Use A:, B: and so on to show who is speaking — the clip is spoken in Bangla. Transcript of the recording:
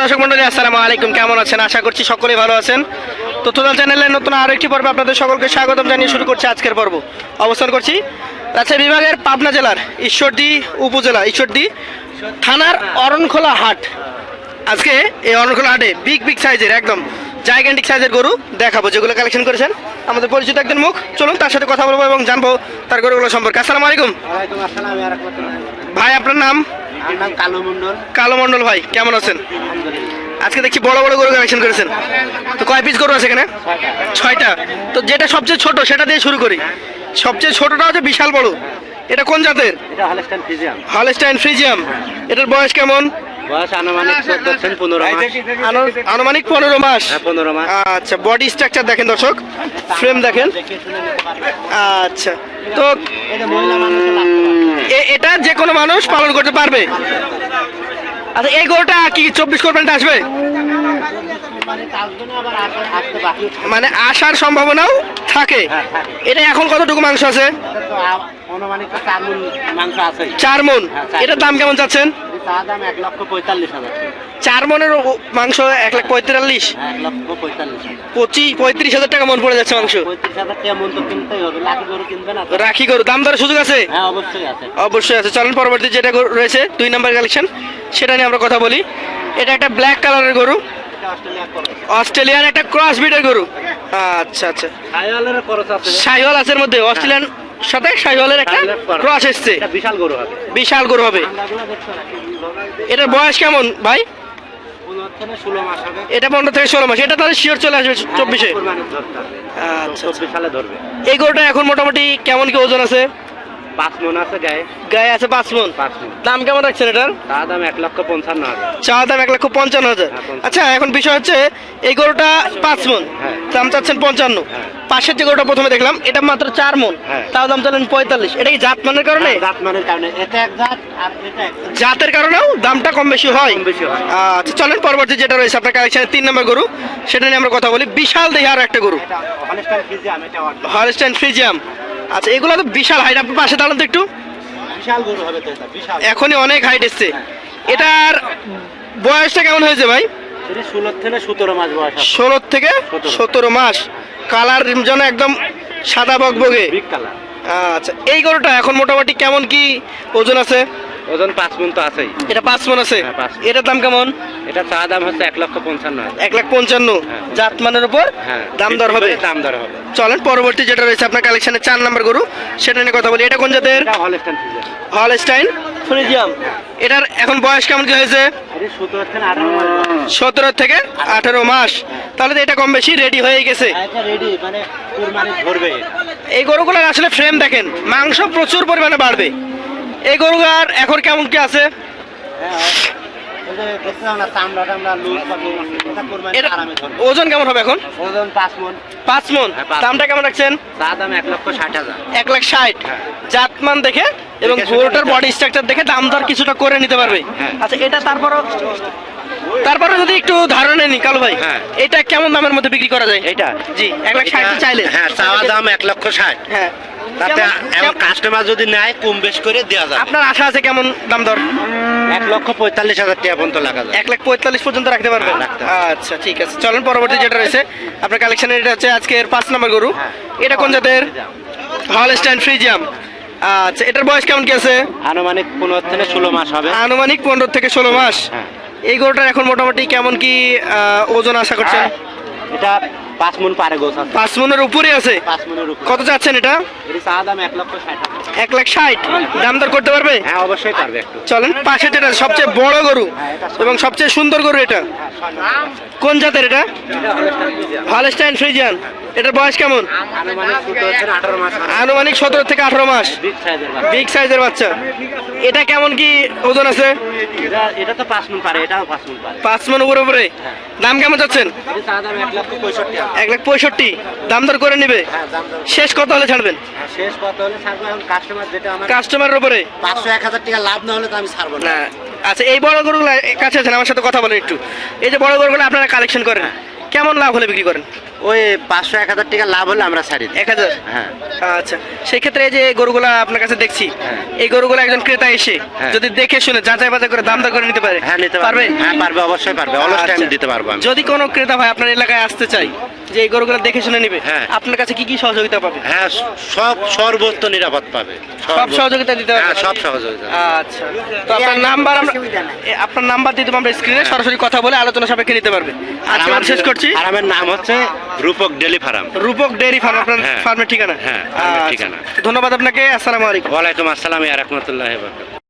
A: দর্শক মন্ডলী আসসালামু আলাইকুম। কেমন আছেন? আশা করছি সকলেই ভালো আছেন। তো তোতাল চ্যানেলের নতুন আরও একটি পর্বে আপনাদের সকলকে স্বাগতম জানিয়ে শুরু করছি আজকের পর্ব। অবস্থান করছি রাজশাহী বিভাগের পাবনা জেলার ঈশ্বরদী উপজেলা ঈশ্বরদী থানার অরণখোলা হাট। আজকে এই অরণখোলা হাটে বিগ বিগ সাইজের একদম জাইগ্যান্টিক সাইজের গরু দেখাবো যেগুলো কালেকশন করেছেন। আমাদের পরিচিত একজন মুখ। চলুন তার সাথে কথা বলব এবং জানব তার গরুগুলো সম্পর্কে। আসসালামু আলাইকুম। ভাই আপনার নাম?
B: কালু মন্ডল
A: কালো ভাই কেমন আছেন? আজকে দেখছি বড় বড় গরু কালেকশন করেছেন। তো কয় পিস গরু আছে এখানে? ছয়টা। তো যেটা সবচেয়ে ছোট সেটা দিয়ে শুরু করি। সবচেয়ে ছোটটা হচ্ছে বিশাল বড়। এটা কোন জাতের?
B: হলস্টাইন
A: ফ্রিজিয়াম এটার বয়স কেমন?
B: আনুমানিক পনেরো মাস। হ্যাঁ
A: আচ্ছা বডি স্ট্রাকচার দেখেন দর্শক। ফ্রেম দেখেন। আচ্ছা। তো
B: এটা
A: যে কোনো মানুষ পালন করতে পারবে। আচ্ছা এই গরুটা কি চব্বিশ কোরবানিতে আসবে?
B: মানে।
A: মানে আসার সম্ভাবনাও থাকে। এটা এখন কতটুকু মাংস আছে?
B: চার
A: মন
B: হ্যাঁ,
A: এটার দাম কেমন চাচ্ছেন?
B: চা দাম এক লক্ষ পঁয়তাল্লিশ হাজার।
A: চার মনের মাংস এক লাখ পঁয়তাল্লিশ?
B: হ্যাঁ, এক লক্ষ পঁয়তাল্লিশ
A: পঁচিশ পঁয়ত্রিশ হাজার টাকা মন পড়ে যাচ্ছে মাংস।
B: পঁয়ত্রিশ হাজার টাকা মন তো কিনতেই হবে লাখি গরু কিনবে না
A: রাখি গরু দাম দরের সুযোগ আছে?
B: হ্যাঁ অবশ্যই আছে।
A: অবশ্যই আছে। চলেন পরবর্তী যেটা রয়েছে দুই নাম্বার কালেকশন সেটা নিয়ে আমরা কথা বলি। এটা একটা ব্ল্যাক কালারের গরু। অস্ট্রেলিয়ান একটা ক্রস ব্রিডের গরু। আচ্ছা আচ্ছা।
B: খরচ আছে।
A: মধ্যে। অস্ট্রেলিয়ান সাথে শাহিওয়ালের একটা। ক্রস এসছে।
B: বিশাল গরু হবে।
A: বিশাল গরু হবে। এটার বয়স কেমন ভাই? এটা পনেরো থেকে ষোলো মাস। এটা তাহলে শিওর চলে আসবে চব্বিশে। আচ্ছা
B: চব্বিশ সালে ধরবে।
A: এই গরুটা এখন মোটামুটি কেমন কি ওজন আছে?
B: গায়ে।
A: গায়ে আছে পাঁচ মন? দাম কেমন রাখছেন এটার?
B: দাম এক লক্ষ পঞ্চান্ন হাজার।
A: চা দাম এক লক্ষ পঞ্চান্ন হাজার।
B: হ্যাঁ,
A: আচ্ছা এখন বিষয় হচ্ছে এই গরুটা পাঁচ মন।
B: হ্যাঁ।
A: দাম চাচ্ছেন পঞ্চান্ন।
B: হ্যাঁ।
A: পাশের যে গরুটা প্রথমে দেখলাম এটা মাত্র চার মন।
B: হ্যাঁ।
A: তাও দাম চালেন পঁয়তাল্লিশ। এটা কি জাত মানের কারণে?
B: জাত।
A: জাতের কারণেও দামটা কম বেশি হয়।
B: হয়।
A: আচ্ছা চলেন পরবর্তী যেটা রয়েছে আপনার কালেকশনের তিন নম্বর গরু। সেটা নিয়ে আমরা কথা বলি। বিশাল দেখি আর একটা গরু।
B: হলস্টাইন ফ্রিজিয়াম,
A: আচ্ছা এগুলো তো বিশাল হাইট আপনি পাশে দাঁড়ান তো একটু। এখনই অনেক হাইট এসছে। এটার বয়সটা কেমন হয়েছে ভাই?
B: ষোলো থেকে সতেরো মাস
A: কালার যেন একদম সাদা বকবগে
B: বিগ
A: আচ্ছা এই গরুটা এখন মোটামুটি কেমন কি ওজন আছে?
B: ওজন পাঁচ মন তো আছেই।
A: এটা পাঁচ মন আছে?
B: হ্যাঁ,
A: এটার দাম কেমন?
B: এটা চা দাম হচ্ছে এক লক্ষ পঞ্চান্ন
A: এক লাখ পঞ্চান্ন।
B: হ্যাঁ।
A: জাত মানের উপর
B: হ্যাঁ
A: দাম দর হবে।
B: দাম দর হবে।
A: চলেন পরবর্তী যেটা রয়েছে আপনার কালেকশনের চার নাম্বার গরু সেটা নিয়ে কথা বলি। এটা কোন জাতের?
B: Holstein
A: Holstein. ফ্রিজিয়াম এটার এখন বয়স কেমন কি হয়েছে?
B: সতেরো থেকে আঠারো মাস।
A: তাহলে তো এটা কম বেশি রেডি হয়ে গেছে
B: রেডি মানে এটা।
A: এই গরুগুলোর আসলে ফ্রেম দেখেন মাংস প্রচুর পরিমাণে বাড়বে। এই গরুগার এখন কেমন কি আছে?
B: হ্যাঁ, এই যে দেখতে পাও না চামড়া টামড়া লুজ পাবে এটা কুরবানি
A: এটা
B: আরামে ধরবে।
A: ওজন কেমন হবে এখন?
B: ওজন পাঁচ মন।
A: পাঁচ মন।
B: হ্যাঁ,
A: দামটা কেমন রাখছেন?
B: দাম এক লক্ষ ষাট হাজার।
A: এক লাখ ষাট।
B: হ্যাঁ।
A: জাতমান দেখে এবং গরুটার বডি স্ট্রাকচার দেখে দাম দর কিছুটা করে নিতে পারবে।
B: হ্যাঁ।
A: আচ্ছা এটা তারপরও তারপরে যদি একটু ধারণা নিই কালো ভাই
B: হ্যাঁ।
A: এটা কেমন দামের মধ্যে বিক্রি করা যায়?
B: এটা।
A: জি এক লাখ ষাট চাইলে।
B: হ্যাঁ চাওয়া দাম এক লক্ষ ষাট।
A: হ্যাঁ।
B: তাতে
A: কেমন-
B: কাস্টমার যদি নেয় কম বেশ করে দেওয়া যাবে।
A: আপনার আশা আছে কেমন দাম দর?
B: এক লক্ষ পঁয়তাল্লিশ হাজার টাকা পর্যন্ত লাগা যায়
A: এক লাখ পঁয়তাল্লিশ পর্যন্ত রাখতে পারবেন?
B: হ্যাঁ, রাখতে
A: আচ্ছা ঠিক আছে। চলেন পরবর্তী যেটা রয়েছে আপনার কালেকশনের এটা হচ্ছে আজকের পাঁচ নম্বর গরু। এটা কোন জাতের? Holstein Friesian. আচ্ছা এটার বয়স কেমন কি আছে?
B: আনুমানিক পনেরো থেকে ষোলো মাস হবে।
A: আনুমানিক পনেরো থেকে ষোলো মাস।
B: হ্যাঁ।
A: এই গরুটার এখন মোটামুটি কেমন কি ওজন আশা করছেন?
B: এটা পাঁচ মন পারে গোছ আছে।
A: পাঁচ মনের উপরে আছে?
B: পাঁচ মনের উপর।
A: কত চাচ্ছেন এটা?
B: এটা চা দাম এক লক্ষ ষাট
A: এক লাখ ষাট। দাম দর করতে পারবে?
B: হ্যাঁ অবশ্যই পারবে একটু।
A: চলেন পাশে যেটা সবচেয়ে বড় গরু এবং সবচেয়ে সুন্দর গরু এটা। কোন জাতের এটা।
B: Holstein
A: Friesian. এটার বয়স কেমন?
B: আনুমানিক সতেরো থেকে আঠারো মাস। বিগ সাইজের বাচ্চা।
A: এটা কেমন কি ওজন আছে?
B: এটা তো পাঁচ মন পারে এটাও পাঁচ মন
A: পাঁচ মন উপরে উপরে? দাম কেমন যাচ্ছেন
B: এক
A: লাখ পঁয়ষট্টি। দাম দর করে নিবে?
B: হ্যাঁ
A: শেষ কত হলে ছাড়বেন?
B: হ্যাঁ, শেষ কত হলে ছাড়বো কাস্টমার যেটা আমার
A: কাস্টমারের উপরে?
B: পাঁচশো এক হাজার টাকা লাভ না হলে তো আমি ছাড়বো না।
A: আচ্ছা এই বড় গরুগুলো কাছে আছেন আমার সাথে কথা বলেন একটু। এই যে বড় গরুগুলো আপনারা কালেকশন করেন। কেমন লাভ হলে বিক্রি করেন?
B: ওই পাঁচশো এক হাজার টাকা লাভ হলে আমরা ছাড়ি
A: এক হাজার
B: হ্যাঁ
A: আচ্ছা সেক্ষেত্রে এই যে গরুগুলা আপনার কাছে দেখছি
B: হ্যাঁ।
A: এই গরুগুলা একজন ক্রেতা এসে
B: হ্যাঁ।
A: যদি দেখে শুনে যাচাই বাজার করে দাম দর করে নিতে পারে
B: হ্যাঁ নিতে পারবে হ্যাঁ পারবে অবশ্যই পারবে অলস টাইম
A: আচ্ছা।
B: দিতে পারব
A: যদি কোনো ক্রেতা ভাই আপনার এলাকায় আসতে চাই যে এই গরুগুলো দেখে শুনে নিবে
B: হ্যাঁ।
A: আপনার কাছে কি কি সহযোগিতা পাবে?
B: হ্যাঁ সব সর্বোচ্চ নিরাপদ পাবে।
A: সব সহযোগিতা দিতে
B: হ্যাঁ সব সহযোগিতা।
A: আচ্ছা। তো আপনার নাম্বার আমরা আপনার নাম্বার দিয়ে দেবো আমরা স্ক্রিনে সরাসরি কথা বলে আলোচনা সাপেক্ষে নিতে পারবে।
B: আর আমার
A: শেষ করছি।
B: ফার্মের নাম হচ্ছে Rupak daily farm.
A: Rupak dairy farm আপনার
B: হ্যাঁ।
A: ফার্মের ঠিকানা?
B: হ্যাঁ,
A: আচ্ছা।
B: ঠিকানা।
A: ধন্যবাদ আপনাকে আসসালামু আলাইকুম।
B: ওয়ালাইকুম আসসালাম রহমতুল্লাহ